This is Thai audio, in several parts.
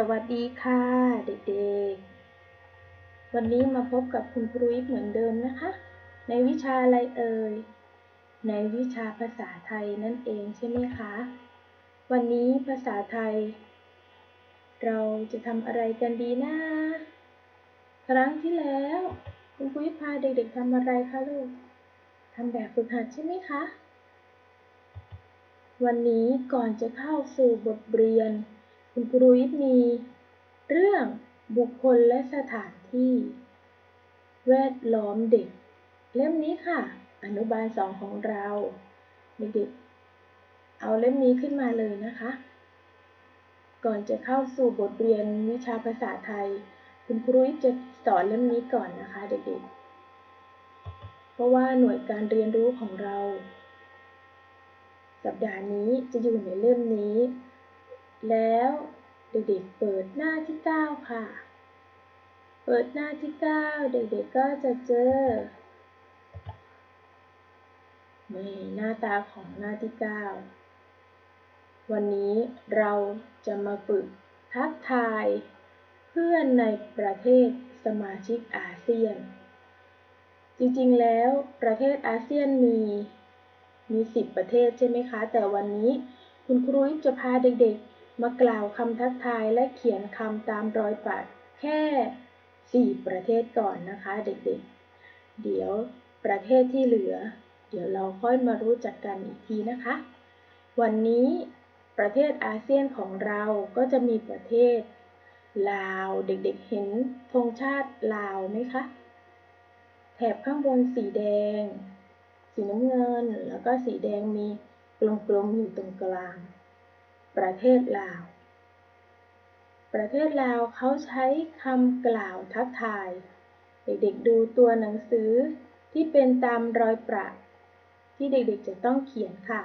สวัสดีค่ะเด็กๆ วันนี้มาพบกับคุณครูอิฟเหมือนเดิมนะคะ ในวิชาอะไรเอ่ย ในวิชาภาษาไทยนั่นเองใช่ไหมคะ วันนี้ภาษาไทย เราจะทำอะไรกันดีนะ ครั้งที่แล้ว คุณครูอิฟพาเด็กๆทำอะไรคะลูกทำแบบฝึกหัดใช่ไหมคะ วันนี้ก่อนจะเข้าสู่บทเรียน คุณครูอิฟมี เรื่องบุคคลและสถานที่ แวดล้อมเด็ก เล่มนี้ค่ะ อนุบาลสองของเราเด็กๆเอาเล่มนี้ขึ้นมาเลยนะคะ ก่อนจะเข้าสู่บทเรียนวิชาภาษาไทย คุณครูอิฟจะสอนเล่มนี้ก่อนนะคะเด็กๆ เพราะว่าหน่วยการเรียนรู้ของเรา สัปดาห์นี้จะอยู่ในเล่มนี้ แล้ว เด็กๆเปิดหน้าที่ 9 ค่ะ เปิดหน้าที่ 9 เด็กๆก็จะเจอนี่หน้าตาของหน้าที่ 9 วันนี้เราจะมาฝึกทักทาย เพื่อนในประเทศสมาชิกอาเซียน จริงๆแล้วประเทศอาเซียนมีมี 10 ประเทศใช่ไหมคะ แต่วันนี้คุณครูจะพาเด็กๆ มากล่าวคำทักทายและเขียนคำตามรอยปัดแค่ 4 ประเทศก่อนนะคะเด็กๆ เดี๋ยวประเทศที่เหลือ เดี๋ยวเราค่อยมารู้จักกันอีกทีนะคะ วันนี้ประเทศอาเซียนของเราก็จะมีประเทศ ลาวเด็กๆเห็นธงชาติลาวไหมคะ แถบข้างบนสีแดง สีน้ำเงินแล้วก็สีแดงมีกลมๆอยู่ตรงกลาง ประเทศลาว ประเทศลาวเขาใช้คำกล่าวทักทาย เด็กๆดูตัวหนังสือที่เป็นตามรอยประ ที่เด็กๆจะต้องเขียนค่ะ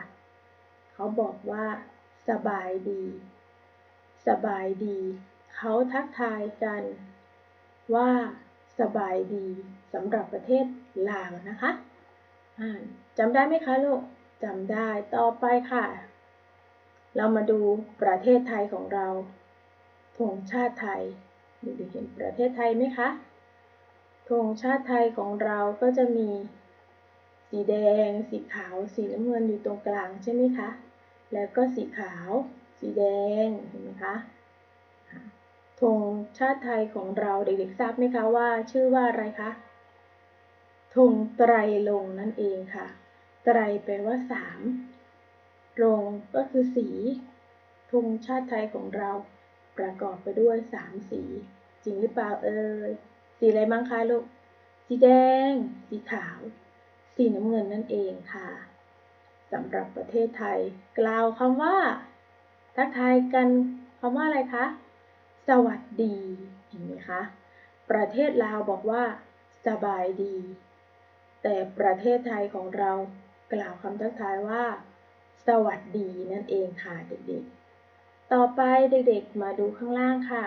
เขาบอกว่า สบายดี สบายดี เขาทักทายกัน ว่า สบายดีสำหรับประเทศลาวนะคะจำได้ไหมคะลูกจำได้ต่อไปค่ะ เรามาดูประเทศไทยของเราธงชาติไทยเด็กๆเห็นประเทศไทยไหมคะธงชาติไทยของเราก็จะมีสีแดง สีขาว สีน้ำเงินอยู่ตรงกลางใช่ไหมคะ แล้วก็สีขาว สีแดง เห็นไหมคะ ธงชาติไทยของเราเด็กๆทราบไหมคะว่าชื่อว่าอะไรคะ ธงไตรลงนั่นเองค่ะ ไตรแปลว่าสาม รงก็คือสีธงชาติไทยของเราประกอบไปด้วยสามสี จริงหรือเปล่าเอ่ยสีอะไรบ้างคะลูก สีแดง สีขาว สีน้ำเงินนั่นเองค่ะสำหรับประเทศไทย กล่าวคำว่า ทักทายกันคำว่าอะไรคะ สวัสดี เห็นไหมคะ ประเทศลาวบอกว่า สบายดี แต่ประเทศไทยของเรากล่าวคำทักทายว่า สวัสดีนั่นเองค่ะเด็กๆ ต่อไปเด็กๆ มาดูข้างล่างค่ะ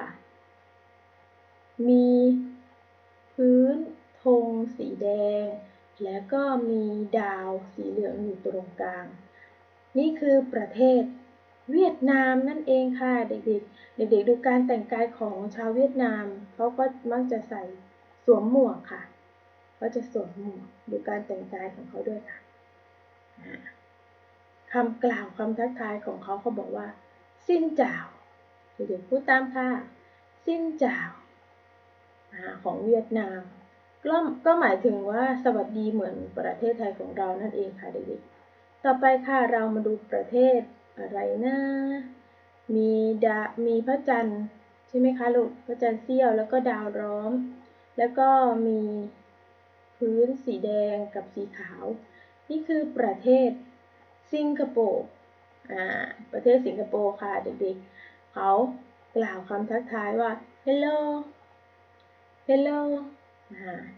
มี พื้นธงสีแดง และก็มีดาวสีเหลืองอยู่ตรงกลาง นี่คือประเทศเวียดนามนั่นเองค่ะ เด็กๆ เด็กๆ ดูการแต่งกายของชาวเวียดนาม เขาก็มักจะใส่สวมหมวกค่ะก็จะสวมหมวกดูการแต่งกายของเขาด้วยค่ะ คำกล่าวคำทักทายของเขาเขาบอกว่า สิ้นจ่าวเดี๋ยวพูดตามค่ะ สิ้นจ่าวของเวียดนามก็ก็หมายถึงว่าสวัสดีเหมือนประเทศไทยของเรานั่นเองค่ะเด็กๆ ต่อไปค่ะเรามาดูประเทศอะไรนะมีดามีพระจันทร์ใช่ไหมคะลูกพระจันทร์เสี้ยวแล้วก็ดาวร้อม แล้วก็มีพื้นสีแดงกับสีขาว นี่คือประเทศ สิงคโปร์ประเทศสิงคโปร์ค่ะเด็กๆ เขากล่าวคำทักทายว่า hello hello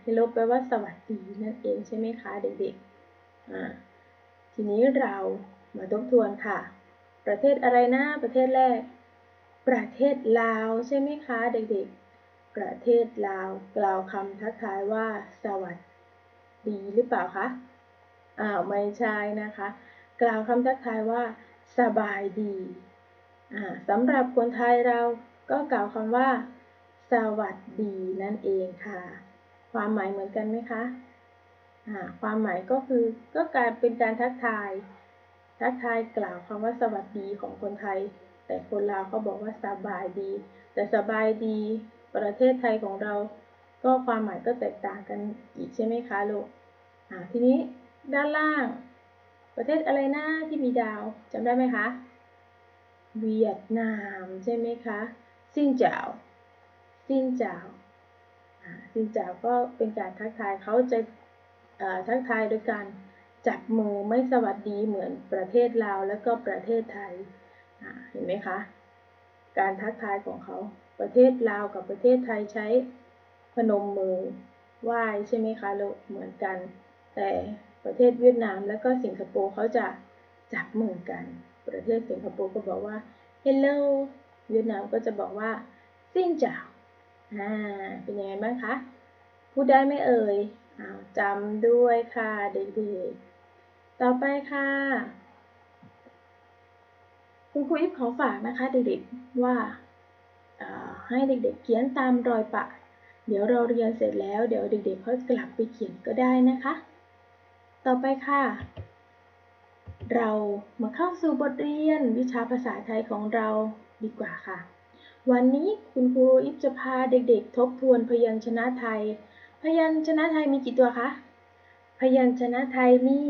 hello แปลว่าสวัสดีนั่นเองใช่ไหมคะเด็กๆ ทีนี้เรามาทบทวนค่ะ ประเทศอะไรนะ ประเทศแรก ประเทศลาวใช่ไหมคะเด็กๆ ประเทศลาวกล่าวคำทักทายว่า สวัสดีหรือเปล่าคะ อ้าวไม่ใช่นะคะ กล่าวคำทักทายว่า สบายดีสำหรับคนไทยเราก็กล่าวคำว่า สวัสดีนั่นเองค่ะ ความหมายเหมือนกันไหมคะความหมายก็คือก็การเป็นการทักทาย ทักทายกล่าวคำว่าสวัสดีของคนไทย แต่คนลาวเขาบอกว่าสบายดี แต่สบายดี ประเทศไทยของเรา ก็ความหมายก็แตกต่างกันอีกใช่ไหมคะลูกทีนี้ด้านล่าง ประเทศอะไรนะที่มีดาวจำได้ไหมคะ เวียดนามใช่ไหมคะซินเจ้าซินเจ้าซินเจ้าก็เป็นการทักทายเขาจะทักทายโดยการจับมือไม่สวัสดีเหมือนประเทศลาวแล้วก็ประเทศไทยเห็นไหมคะ การทักทายของเขาประเทศลาวกับประเทศไทยใช้พนมมือไหว้ใช่ไหมคะลูกเหมือนกัน แต่ ประเทศเวียดนาม และก็สิงคโปร์เขาจะจับมือกัน ประเทศสิงคโปร์ก็บอกว่า hello เวียดนามก็จะบอกว่าซินจ่าอ่า เป็นยังไงบ้างคะ พูดได้ไหมเอ่ยอาจำด้วยค่ะเด็กๆ ต่อไปค่ะ คุณครูอิฟขอฝากนะคะเด็กๆ ว่าให้เด็กๆ เขียนตามรอยปะ เดี๋ยวเราเรียนเสร็จแล้ว เดี๋ยวเด็กๆเขากลับไปเขียนก็ได้นะคะ ต่อไปค่ะ เรามาเข้าสู่บทเรียนวิชาภาษาไทยของเราดีกว่าค่ะ วันนี้คุณครูอิฟจะพาเด็กๆ ทบทวนพยัญชนะไทย พยัญชนะไทยมีกี่ตัวคะ พยัญชนะไทยมี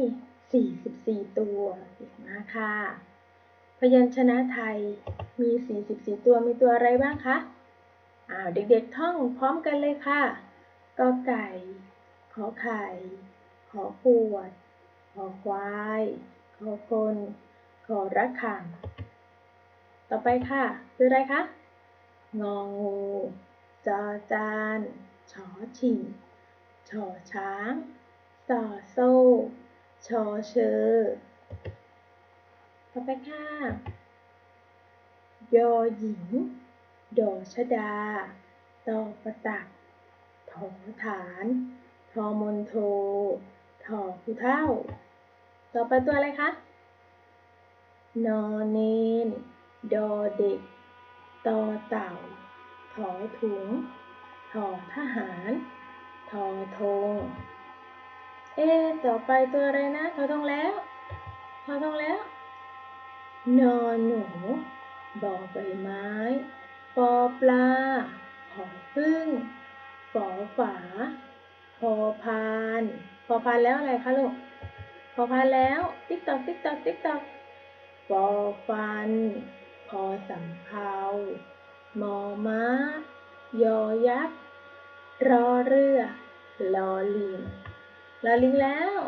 44 ตัวเก่งมากค่ะ พยัญชนะไทยมี 44 ตัว มีตัวอะไรบ้างคะ อ้าว เด็กๆ ท่องพร้อมกันเลยค่ะ กอไก่ ขอไข่ อขวด ขอควาย ขอคน ขอระฆัง ต่อไปค่ะ คืออะไรคะ งองู จอจาน ชอชิงชอช้างสอโซ่ ชอเชอ ต่อไปค่ะ ยอหญิง ดอชดา ตอประตักถอฐาน ทอมนโท ถอผู้เท่า ต่อไปตัวอะไรคะ นอนเนน ดอเด็ก ตอเต่า ถอถุง ถอทหาร ทอธงเอ๊ต่อไปตัวอะไรนะทอทงแล้วทอทงแล้ว นอนหนูบอใบไม้ ปอปลาหอพึ่งฝอฝาพอพาน พอพานแล้วอะไรคะลูก พอพานแล้ว ติ๊กตอกติ๊กตอกติ๊กตอกปอฟัน พอสำเภามอม้า ยอยักษ์ รอเรือ ลอลิง ลอลิงแล้ว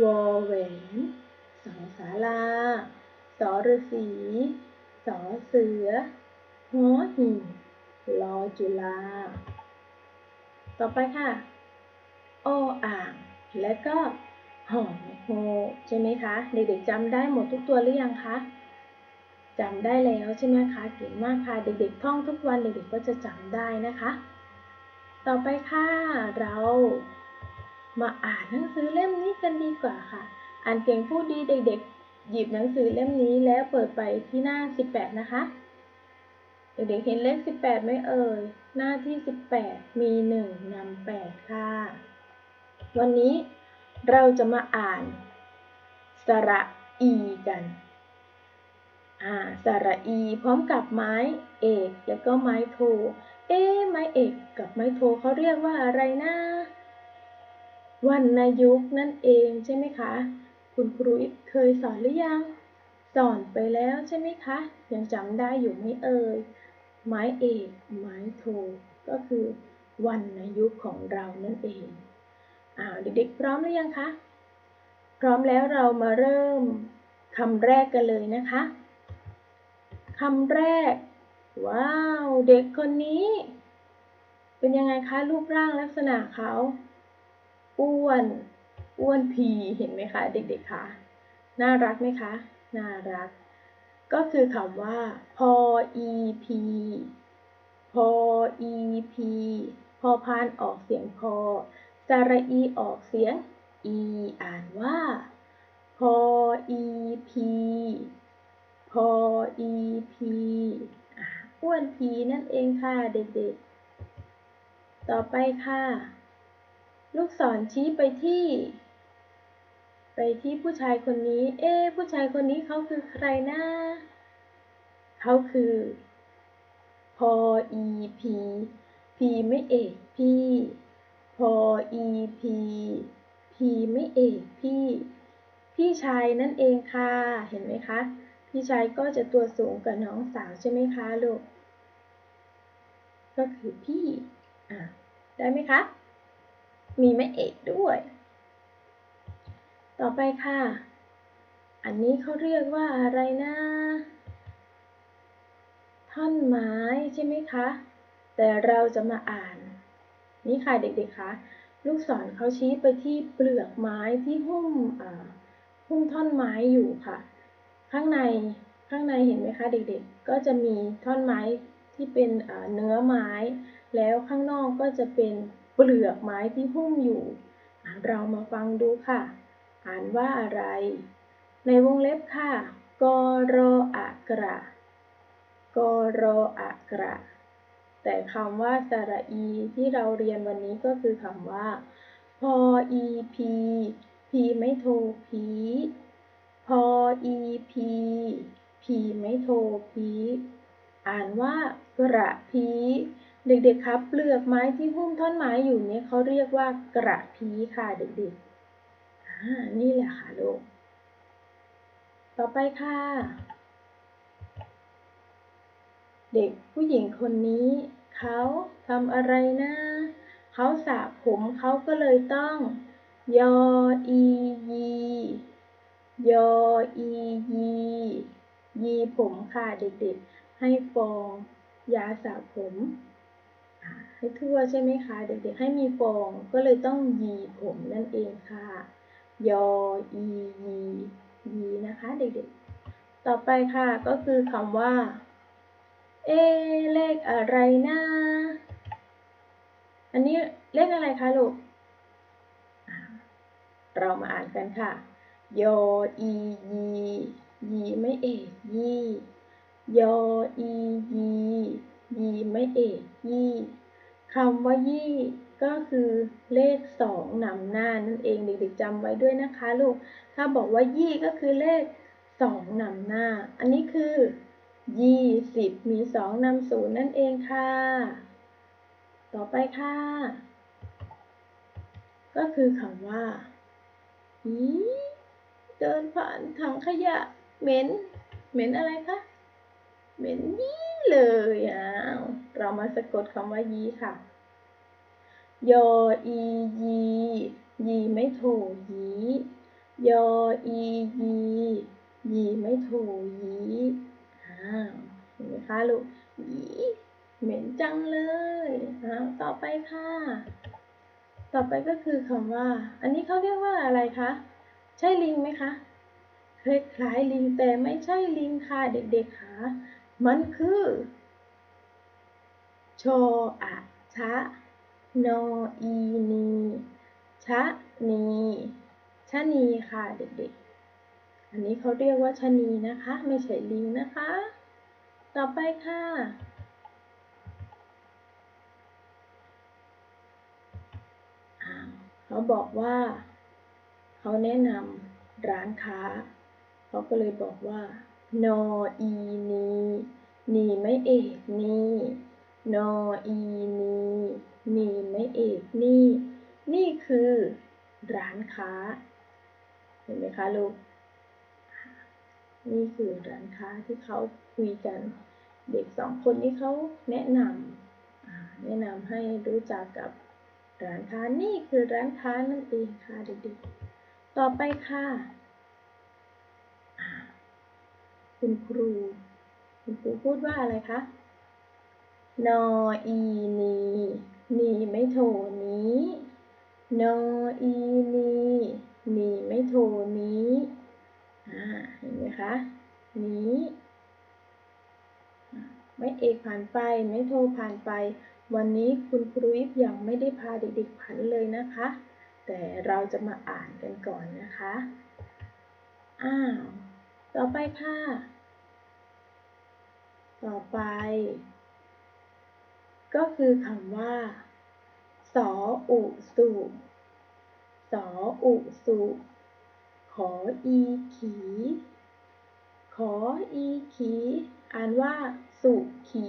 วอแหวนสอสาลาสอฤษีสอเสือหอหีบลอจุฬาต่อไปค่ะ ออ่าง และก็หอโฮใช่ไหมคะ เด็กๆจำได้หมดทุกตัวหรือยังคะจำได้แล้วใช่ไหมคะ เก่งมากค่ะเด็กๆท่องทุกวันเด็กๆก็จะจำได้นะคะ ต่อไปค่ะเรามาอ่านหนังสือเล่มนี้กันดีกว่าค่ะ อ่านเก่งพูดดีเด็กๆ หยิบหนังสือเล่มนี้แล้วเปิดไปที่หน้า 18 นะคะ เด็กๆเห็นเลข 18ไหมเอ่ย หน้าที่ 18 มี 1นำ8ค่ะ วันนี้เราจะมาอ่าน สระอีกัน อ่า สระอีพร้อมกับไม้เอกแล้วก็ไม้โท เอ๊ไม้เอกกับไม้โทเขาเรียกว่าอะไรนะวรรณยุกต์นั่นเองใช่ไหมคะ คุณครูเคยสอนหรือยัง สอนไปแล้วใช่ไหมคะ ยังจำได้อยู่ไหมเอ่ย ไม้เอก ไม้โท ก็คือวรรณยุกต์ของเรานั่นเอง อ้าวเด็กๆพร้อมหรือยังคะ พร้อมแล้วเรามาเริ่มคำแรกกันเลยนะคะคำแรก ว้าว เด็กคนนี้ เป็นยังไงคะรูปร่างลักษณะเขาอ้วนอ้วนพีเห็นไหมคะ เด็กๆคะน่ารักไหมคะ น่ารัก ก็คือคำว่าพอ ep พอ ep พอพานออกเสียงพอ สระอีออกเสียง e อ่านว่า พอ ep พอ ep วนผีนั่นเองค่ะเด็กๆ ต่อไปค่ะ ลูกศรชี้ไปที่ ไปที่ผู้ชายคนนี้ เอ๊ะผู้ชายคนนี้เขาคือใครนะเขาคือ พออีพีพีไม่เอกพี่ พออีพีพีไม่เอกพี่ พี่ชายนั่นเองค่ะ เห็นไหมคะ พี่ชายก็จะตัวสูงกว่าน้องสาวใช่ไหมคะลูก ก็คือพี่อะได้ไหมคะ มีแม่เอกด้วย ต่อไปค่ะ อันนี้เขาเรียกว่าอะไรนะ ท่อนไม้ใช่ไหมคะ แต่เราจะมาอ่าน นี่ค่ะเด็กๆคะลูกศรเขาชี้ไปที่เปลือกไม้ที่หุ้มหุ้มท่อนไม้อยู่ค่ะ ข้างในข้างในเห็นไหมคะเด็กๆ ก็จะมีท่อนไม้ที่เป็นเนื้อไม้ แล้วข้างนอกก็จะเป็นเปลือกไม้ที่หุ้มอยู่ เรามาฟังดูค่ะ อ่านว่าอะไร ในวงเล็บค่ะกรออะกระกรออะกระ แต่คำว่าสระอี ที่เราเรียนวันนี้ก็คือคำว่า พออีพีพีไม่โทพีพออีพีพีไม่โทพีอ่านว่ากระพีเด็กๆครับเปลือกไม้ที่หุ้มท่อนไม้อยู่เนี่ยเขาเรียกว่ากระพีค่ะเด็กๆ อ่า นี่แหละค่ะลูก ต่อไปค่ะ เด็กผู้หญิงคนนี้เขาทำอะไรนะ เขาสระผมเขาก็เลยต้อง ยออียียออียียีผมค่ะเด็กๆ ให้ฟองยาสระผม ให้ทั่วใช่ไหมคะ เด็กๆ ให้มีฟองก็เลยต้องยีผมนั่นเองค่ะ ยออียียีนะคะ เด็กๆ ต่อไปค่ะก็คือคำว่า เอเลขอะไรนะ อันนี้เลขอะไรคะลูก เรามาอ่านกันค่ะ ยออียียีไม่เอกยี่ ยออียียีไม่เอกยี่คำว่ายี่ก็คือเลขสองนำหน้านั่นเองเด็กๆจำไว้ด้วยนะคะลูก ถ้าบอกว่ายี่ก็คือเลขสองนำหน้า อันนี้คือ ยี่สิบมีสองนำศูนย์นั่นเองค่ะ ต่อไปค่ะ ก็คือคำว่าอีเดินผ่านถังขยะเหม็น เหม็นอะไรคะ เหม็นยี่เลยอะเรามาสะกดคำว่ายีค่ะ ยออียียีไม่โถยียออียียีไม่โถยี เห็นไหมคะลูกยีเหม็นจังเลยต่อไปค่ะ ต่อไปก็คือคำว่า อันนี้เขาเรียกว่าอะไรคะ ใช่ลิงไหมคะคล้ายลิงแต่ไม่ใช่ลิงค่ะเด็กๆค่ะ มันคือโชอะชะโนอีนีชะนีชะนีค่ะเด็กๆ อันนี้เขาเรียกว่าชะนีนะคะ ไม่ใช่ลิงนะคะ ต่อไปค่ะ เขาบอกว่า เขาแนะนำร้านค้า เขาก็เลยบอกว่า นออีนีนีไม่เอกนี่นออีนีนีไม่เอกนี่ นี่คือร้านค้า เห็นไหมคะลูก นี่คือร้านค้าที่เขา คุยกัน เด็กสองคนนี้เขาแนะนำแนะนำให้รู้จักกับร้านค้านี่คือร้านค้านั่นเองค่ะเด็กๆ ต่อไปค่ะคุณครู คุณครูพูดว่าอะไรคะ นออีนีนีไม่โทนี้ นออีนีนีไม่โทนี้เห็นไหมคะ นี้ ไม่เอกผ่านไปไม่โทรผ่านไป วันนี้คุณครูอิฟยังไม่ได้พาเด็กๆผันเลยนะคะ แต่เราจะมาอ่านกันก่อนนะคะ อ้าว ต่อไปค่ะ ต่อไป ก็คือคำว่า สออุสุสออุสุขออีขี ขออีขี อ่านว่า สุขี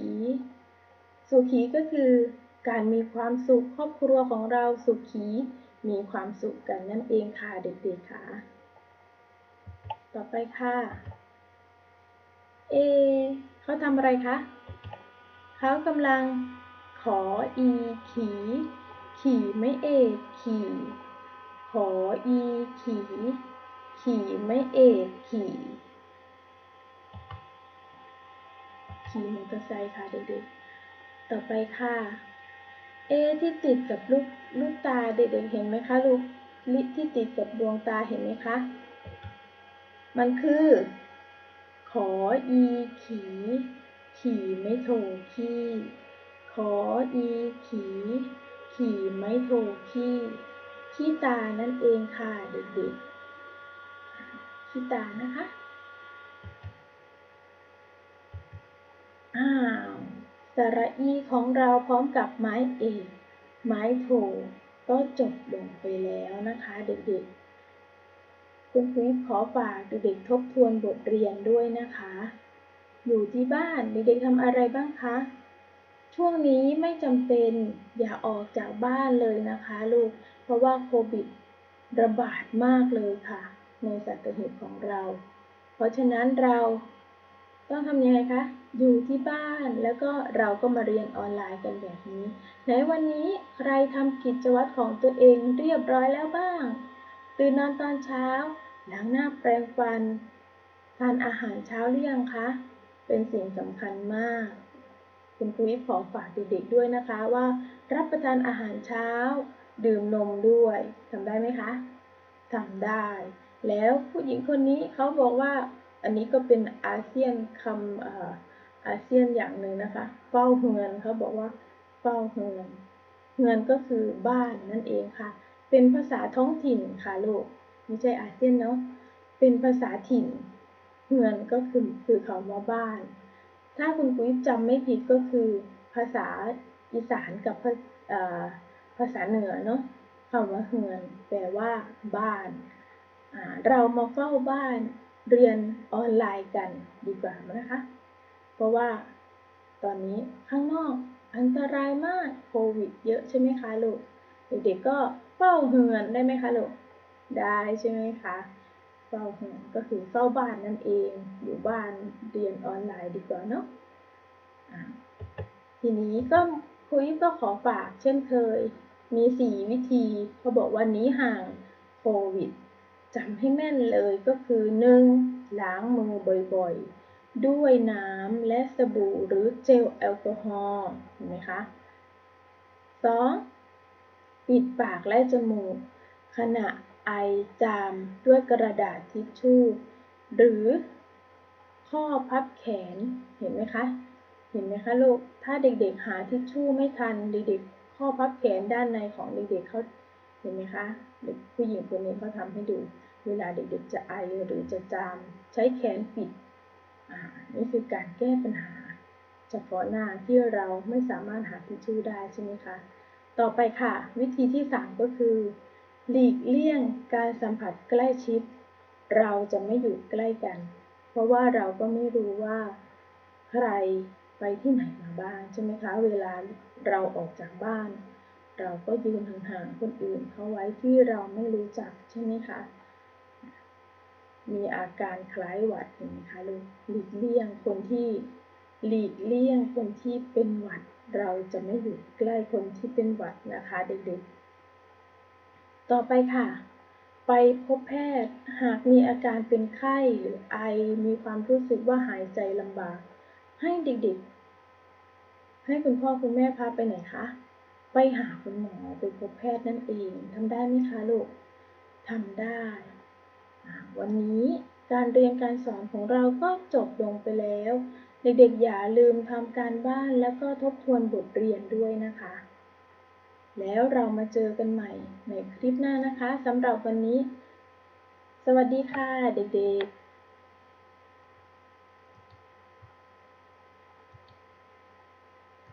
สุขีก็คือการมีความสุขครอบครัวของเราสุขี มีความสุขกันนั่นเองค่ะเด็กๆค่ะ ต่อไปค่ะ เอเขาทำอะไรคะ เขากำลังขออีขี ขี่ไม่เอกขี่ขออีขี ขี่ไม่เอกขี่ ขี่มอเตอร์ไซค์ค่ะเด็กๆ ต่อไปค่ะ เอที่ติดกับลูกลูกตาเด็กๆเห็นไหมคะลูกลิที่ติดกับดวงตาเห็นไหมคะ มันคือ ขออีขี ขี่ไม่โทขี้ขออีขี ขี่ไม่โทขี้ขี้ตานั่นเองค่ะเด็กๆขี้ตานะคะ อ้าวสระอีของเราพร้อมกับไม้เอกไม้โทก็จบลงไปแล้วนะคะ เด็กๆ คุณครูขอฝากเด็กๆทบทวนบทเรียนด้วยนะคะ อยู่ที่บ้านเด็กๆทำอะไรบ้างคะ ช่วงนี้ไม่จำเป็นอย่าออกจากบ้านเลยนะคะลูก เพราะว่าโควิดระบาดมากเลยค่ะ ในสัตหีบของเรา เพราะฉะนั้นเรา ต้องทำยังไงคะ อยู่ที่บ้านแล้วก็เราก็มาเรียนออนไลน์กันแบบนี้ ในวันนี้ใครทำกิจวัตรของตัวเองเรียบร้อยแล้วบ้าง ตื่นนอนตอนเช้า ล้างหน้าแปรงฟัน ทานอาหารเช้าหรือยังคะ เป็นสิ่งสำคัญมาก คุณครูขอฝากเด็กๆด้วยนะคะว่า รับประทานอาหารเช้า ดื่มนมด้วยทำได้ไหมคะทำได้ แล้วผู้หญิงคนนี้เขาบอกว่า อันนี้ก็เป็นอาเซียนคำอาเซียนอย่างหนึ่งนะคะ เฝ้าเฮือนเขาบอกว่า เฝ้าเฮือนเฮือนก็คือบ้านนั่นเองค่ะ เป็นภาษาท้องถิ่นค่ะลูกไม่ใช่อาเซียนเนาะ เป็นภาษาถิ่น เฮือนก็คือคือคำว่าบ้าน ถ้าคุณกุ้ยจำไม่ผิดก็คือภาษาอีสานกับภาษาเหนือเนาะคำว่าเฮือน แปลว่าบ้าน เรามาเฝ้าบ้าน เรียนออนไลน์กันดีกว่านะคะ เพราะว่าตอนนี้ข้างนอกอันตรายมากโควิด เยอะใช่ไหมคะลูก เด็กๆก็เฝ้าเฮือนได้ไหมคะลูก ได้ใช่ไหมคะเฝ้าเฮือนก็คือเฝ้าบ้านนั่นเองอยู่บ้านเรียนออนไลน์ดีกว่าเนาะทีนี้ก็คุยก็ขอฝากเช่นเคยมีสี่วิธีเขาบอกวันนี้ห่างโควิด จำให้แม่นเลยก็คือ 1. ล้างมือบ่อยๆ ด้วยน้ำและสบู่หรือเจลแอลกอฮอล์เห็นไหมคะ 2. ปิดปากและจมูก ขณะไอจามด้วยกระดาษทิชชู่ หรือข้อพับแขนเห็นไหมคะ เห็นไหมคะลูก ถ้าเด็กๆหาทิชชู่ไม่ทันเด็กๆข้อพับแขนด้านในของเด็กๆเขาเห็นไหมคะเด็กผู้หญิงคนนี้เขาทำให้ดู เวลาเด็กๆจะไอหรือจะจามใช้แขนปิด นี่คือการแก้ปัญหา เฉพาะหน้าที่เราไม่สามารถหาทิชชู่ได้ใช่ไหมคะ ต่อไปค่ะ วิธีที่ 3 ก็คือ หลีกเลี่ยงการสัมผัสใกล้ชิด เราจะไม่อยู่ใกล้กัน เพราะว่าเราก็ไม่รู้ว่าใครไปที่ไหนมาบ้างใช่ไหมคะ เวลาเราออกจากบ้าน เราก็ยืนห่างๆคนอื่นเขาไว้ที่เราไม่รู้จักใช่ไหมคะ มีอาการคล้ายหวัดนไหมคะลูกหลีกเลี่ยงคนที่หลีกเลี่ยงคนที่เป็นหวัด เราจะไม่อยู่ใกล้คนที่เป็นหวัดนะคะเด็กๆ ต่อไปค่ะ ไปพบแพทย์หากมีอาการเป็นไข้หรือไอมีความรู้สึกว่าหายใจลำบาก ให้เด็กๆ ให้คุณพ่อคุณแม่พาไปไหนคะไปหาคุณหมอไปพบแพทย์นั่นเองทำได้ไหมคะลูกทำได้ วันนี้การเรียนการสอนของเราก็จบลงไปแล้ว เด็กๆอย่าลืมทำการบ้านแล้วก็ทบทวนบทเรียนด้วยนะคะ แล้วเรามาเจอกันใหม่ในคลิปหน้านะคะสำหรับวันนี้ สวัสดีค่ะเด็กๆ